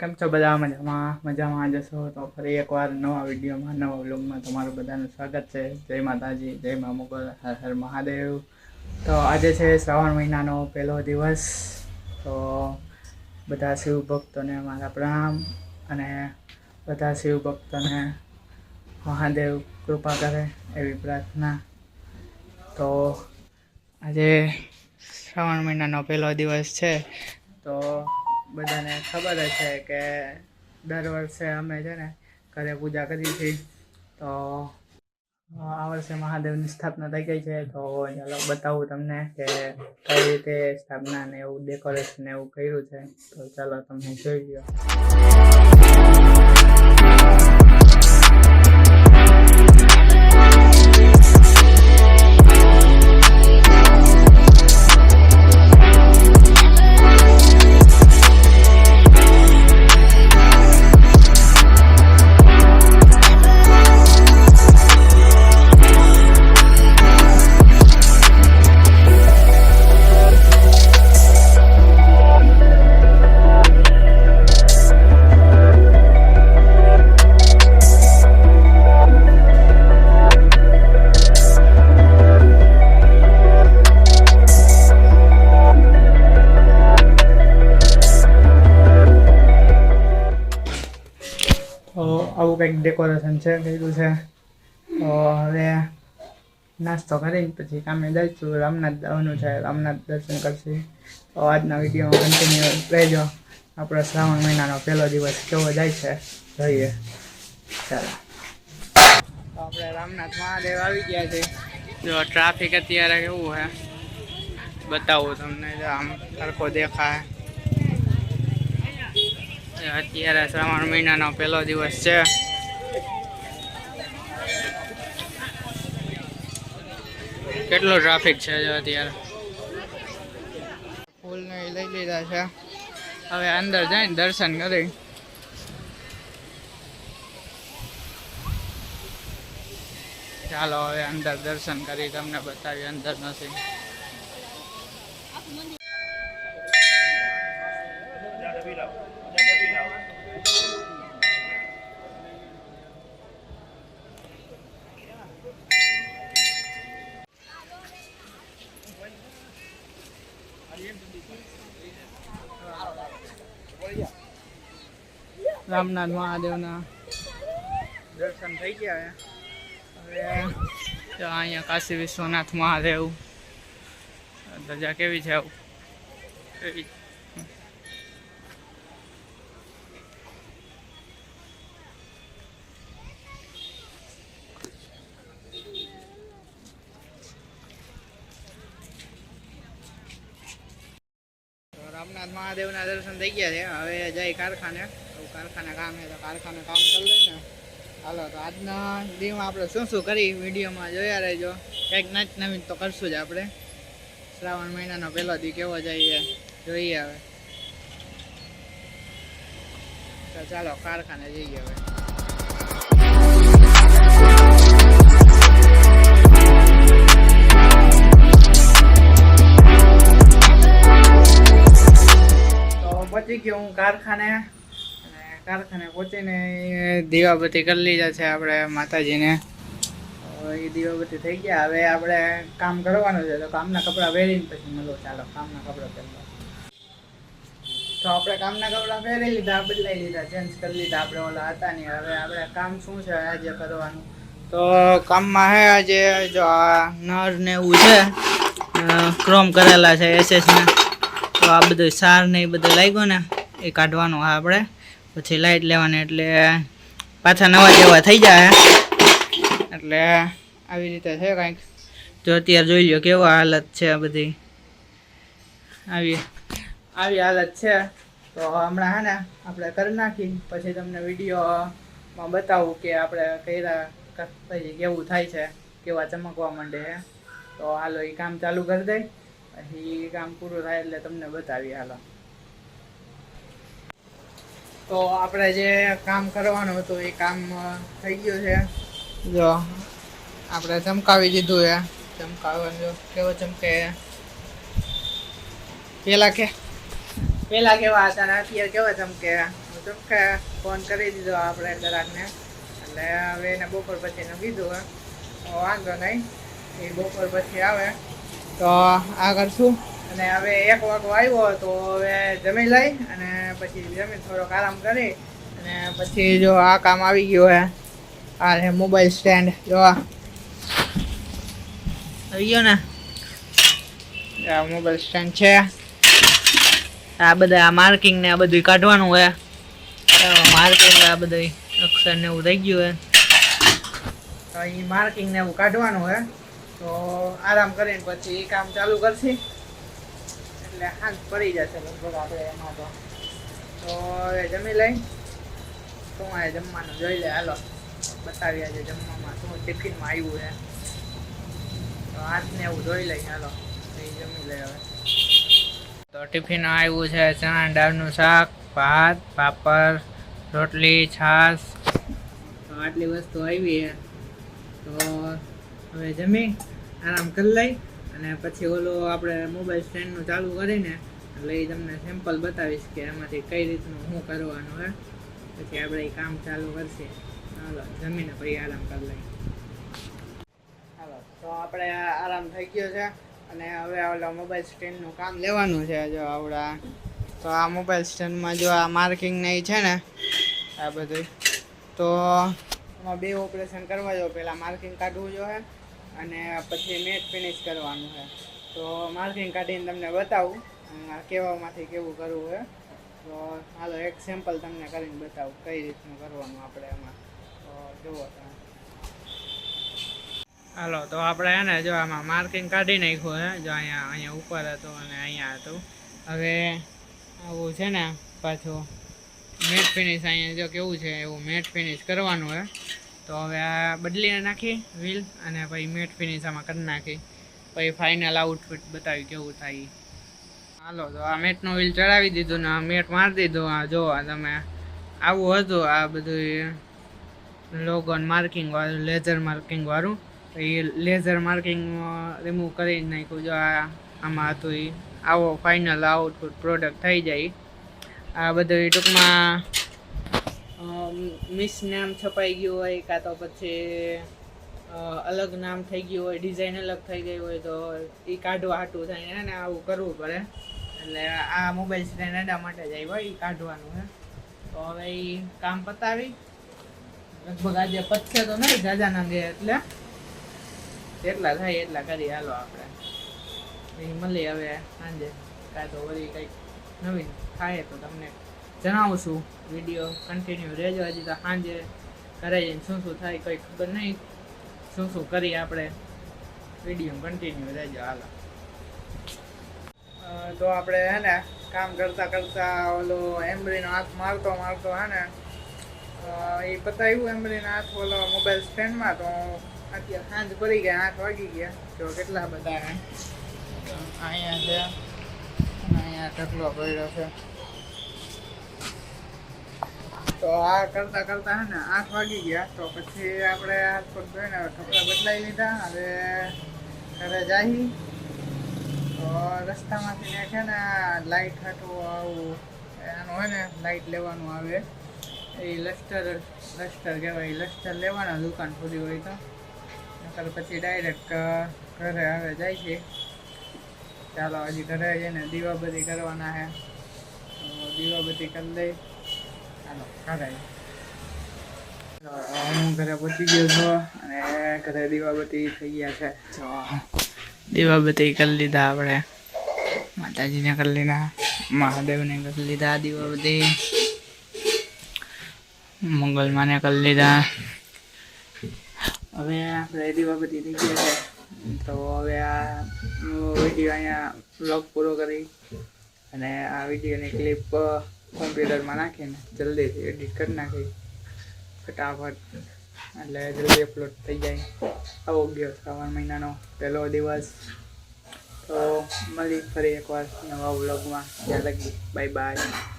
કેમ છો બધા? મજામાં મજામાં જશો તો ફરી એકવાર નવા વિડીયોમાં, નવા વ્લોગમાં તમારું બધાનું સ્વાગત છે. જય માતાજી, જય મા મોગલ, હર હર મહાદેવ. તો આજે છે શ્રાવણ મહિનાનો પહેલો દિવસ. તો બધા શિવ ભક્તોને મારા પ્રણામ અને બધા શિવ ભક્તોને મહાદેવ કૃપા કરે એવી પ્રાર્થના. તો આજે શ્રાવણ મહિનાનો પહેલો દિવસ છે. તો બધાને ખબર જ છે કે દર વર્ષે અમે છે ને ઘરે પૂજા કરી હતી તો આ વર્ષે મહાદેવની સ્થાપના થઈ ગઈ છે. તો ચાલો બતાવું તમને કે કઈ રીતે સ્થાપના ને એવું ડેકોરેશન એવું કર્યું છે. તો ચાલો તમે જોઈ લો આવું કંઈક ડેકોરેશન છે કર્યું છે. તો હવે નાસ્તો કરી પછી કામે જઈશું. રામનાથ જવાનું છે. રામનાથ દર્શન કરશું. તો આજના વિડીયોમાં કન્ટિન્યુ રહેજો. આપણો શ્રાવણ મહિનાનો પહેલો દિવસ કેવો જાય છે, જોઈએ. ચાલો. આપણે રામનાથ મહાદેવ આવી ગયા છે. જો ટ્રાફિક અત્યારે કેવું છે? બતાવું તમને આમ સરખો દેખાય. અત્યારે શ્રાવણ મહિનાનો પહેલો દિવસ છે. કેટલો ટ્રાફિક છે અત્યારે? ફૂલ ને લઈ લીધા છે. હવે અંદર જઈને દર્શન કરી. ચાલો હવે અંદર દર્શન કરી, તમને બતાવી અંદર નથી. રામનાથ મહાદેવના દર્શન થઈ ગયા હવે તો અહીંયા કાશી વિશ્વનાથ મહાદેવ ધજા કેવી છે આવું એવી. તો રામનાથ મહાદેવના દર્શન થઈ ગયા છે. હવે જાય કારખાને. કારખાને કામ છે તો કારખાને કામ કરી લઈને હાલો, તો આજના દીમાં આપણે શું શું કરી વિડીયોમાં જોયા રહેજો. કંઈક નાચ નવીન તો કરશું જ આપણે. શ્રાવણ મહિનાનો પહેલો દી કેવો જઈએ જોઈએ હવે. તો ચાલો કારખાને જઈએ હવે. કારખાને કારખાને પહોંચીને દીવાબત્તી કરી લીધા છે આપણે માતાજીને. એ દીવાબત્તી થઈ ગયા. હવે આપણે કામ કરવાનું છે. તો કામના કપડાં પહેરીને પછી મળો. ચાલો, કામના કપડાં પહેરવા. તો આપણે કામના કપડાં પહેરી લીધા, બદલાઈ લીધા ચેન્જ કરી લીધા. આપણે ઓલા હતા નહીં. હવે આપણે કામ શું છે આજે કરવાનું? તો કામમાં હે આજે જો આ નર ને એવું છે ક્રોમ કરેલા છે એસએસના તો આ બધું સાર ને એ બધું લાગ્યું ને. એ કાઢવાનું હા આપણે. પછી લાઈટ લેવાની એટલે પાછા નવા જેવા થઈ જાય. એટલે આવી રીતે છે કાંઈક. જો અત્યારે જોઈ લો કેવા હાલત છે આ બધી. આવી આવી હાલત છે. તો હમણાં હા ને આપણે કરી નાખી. પછી તમને વિડીયોમાં બતાવું કે આપણે કર્યા પછી કેવું થાય છે, કેવા ચમકવા માંડે છે. તો હાલો એ કામ ચાલુ કરી દઈ. પછી કામ પૂરું થાય એટલે તમને બતાવીએ હાલો. તો આપણે જે કામ કરવાનું હતું એ કામ થઈ ગયું છે. જો, આપણે ચમકાવી દીધું છે. ચમકાવવાનું જો, કેવો ચમકે પેલા કે, પેલા કેવા હતા ને અત્યારે કેવા ચમકે ચમકે ફોન કરી દીધો આપણે દરાકને. એટલે હવે એને બપોર પછીનું કીધું હે વાંધો નહીં. એ બપોર પછી આવે. તો આ કરશું અને હવે એક વાગો આવ્યો તો હવે જમી લઈ અને પછી જમી થોડોક આરામ કરી અને પછી જો આ કામ આવી ગયું હે. આ હે મોબાઈલ સ્ટેન્ડ, જો આ. આવી ગયો ને? આ મોબાઈલ સ્ટેન્ડ છે. આ બધા માર્કિંગ ને આ બધું કાઢવાનું હોય માર્કિંગ આ બધું અક્ષર ને એવું થઈ ગયું હોય તો એ માર્કિંગ ને એવું કાઢવાનું હોય તો આરામ કરીને પછી કામ ચાલુ કરશે. એટલે હાથ પડી જશે લગભગ આપણે એમાં તો. તો હવે જમી લઈ. શું આ જમવાનું? જોઈ લે, હાલો. બતાવી આજે જમવામાં શું ટિફિનમાં આવ્યું છે. તો હાથને એવું જોઈ લઈ, હાલો. એ જમી લઈ હવે. તો ટિફિન આવ્યું છે ચણા, દાળનું શાક, ભાત, પાપડ, રોટલી, છાશ. તો આટલી વસ્તુ આવી છે. તો હવે જમી, આરામ કરી લઈ. અને પછી ઓલું આપણે મોબાઈલ સ્ટેન્ડનું ચાલુ કરીને એટલે એ તમને સેમ્પલ બતાવીશ કે એમાંથી કઈ રીતનું શું કરવાનું હે. પછી આપણે એ કામ ચાલુ કરશે. હાલો, જમીને પછી આરામ કરી લઈએ. હાલો, તો આપણે આરામ થઈ ગયો છે અને હવે ઓલા મોબાઈલ સ્ટેન્ડનું કામ લેવાનું છે જો આવડા. તો આ મોબાઈલ સ્ટેન્ડમાં જો આ માર્કિંગ ને છે ને, આ બધું તો એમાં બે ઓપરેશન કરવા જો પહેલાં માર્કિંગ કાઢવું જોઈએ અને પછી મેટ ફિનિશ કરવાનું છે. તો માર્કિંગ કાઢીને તમને બતાવું. કેવામાંથી કેવું કરવું છે. તો હાલો, એક સેમ્પલ તમને કરીને બતાવું કઈ રીતનું કરવાનું આપણે એમાં તો જુઓ તમે. હાલો, તો આપણે હે ને જો આમાં માર્કિંગ કાઢી નાખ્યું છે. જો અહીંયા અહીંયા ઉપર હતું અને અહીંયા હતું. હવે આવું છે ને પાછું મેટ ફિનિશ અહીંયા જો કેવું છે, એવું મેટ ફિનિશ કરવાનું હે તો હવે આ બદલીને નાખી વ્હીલ અને પછી મેટ ફિનિશ આમાં કરી નાખી. પછી ફાઇનલ આઉટફિટ બતાવી કેવું થાય. હાલો, તો આ મેટનું વ્હીલ ચડાવી દીધું ને આ મેટ મારી દીધું. આ જો આ તમે આવું હતું આ બધું લોગન માર્કિંગ વાળું લેઝર માર્કિંગ વાળું. એ લેઝર માર્કિંગ રિમૂવ કરી નાખ્યું. જો આ આમાં હતું એ આવો ફાઇનલ આઉટપુટ પ્રોડક્ટ થઈ જાય આ બધું ટૂંકમાં મિસ નામ છપાઈ ગયું હોય, કાં તો પછી અલગ નામ થઈ ગયું હોય ડિઝાઇન અલગ થઈ ગઈ હોય, તો એ કાઢવા હાટું થાય ને? આવું કરવું પડે. એટલે આ મોબાઈલ સ્ટેન્ડ એના માટે જ આવ્યો એ કાઢવાનું છે તો હવે એ કામ પતાવી. લગભગ આજે પતશે તો નહીં જાજા ના દે એટલે જેટલા થાય, એટલા કરી હાલો આપણે. એ મળી હવે સાંજે. કાં તો વળી કંઈક નવીન થાય તો તમને જણાવશું વીડિયો કન્ટિન્યુ રહેજો. હજી તો સાંજે ઘરે જઈને શું શું થાય કંઈ ખબર નહીં. શું શું કરીએ આપણે? વીડિયો કન્ટિન્યુ રહેજો. હાલો. તો આપણે હે ને કામ કરતા કરતા ઓલો એમ્બ્રીનો હાથ મારતો મારતો હે ને એ પતાવ્યું એમ્બ્રીનો હાથ ઓલો મોબાઈલ સ્ટેન્ડમાં તો અત્યારે સાંજ પડી ગયા આઠ વાગી ગયા. જો કેટલા બધા અહીંયા છે. અહીંયા ઢગલો પડ્યો છે. તો આ કરતા કરતા હે ને આઠ વાગી ગયા. તો પછી આપણે હાથ પગ ધોઈને કપડાં બદલાઈ લીધા. હવે ઘરે જાહી. તો રસ્તામાંથી ને છે ને લાઇટ હતું આવું એનું હોય ને લાઇટ લેવાનું આવે. એ લસ્ટર લસ્ટર કહેવાય લસ્ટર લેવાના દુકાન સુધી હોય તો. નકર પછી ડાયરેક્ટ ઘરે આવે જાય છે. ચાલો, હજી ઘરે જઈને દીવાબત્તી કરવાના છે તો દીવાબત્તી કરી લઈ. હું ઘરે પહોંચી ગયો છું અને ઘરે દીવાબત્તી થઈ ગયા છે. તો દીવાબત્તી કરી લીધા આપણે. માતાજીને કરી લીધા, મહાદેવને કરી લીધા દીવાબત્તી. મંગલમાને કરી લીધા. હવે આપણે દીવાબત્તી થઈ ગયા છે. તો હવે આ વીડિયો અહીંયા બ્લોગ પૂરો કરી. અને આ વિડીયોની ક્લિપ કોમ્પ્યુટરમાં નાખીને જલ્દીથી એડિટ કરી નાખી. ફટાફટ. એટલે જલ્દી અપલોડ થઈ જાય. આવો ગયો શ્રાવણ મહિનાનો પહેલો દિવસ. તો મળી ફરી એકવાર નવા વ્લોગમાં ત્યાં લગી. Bye bye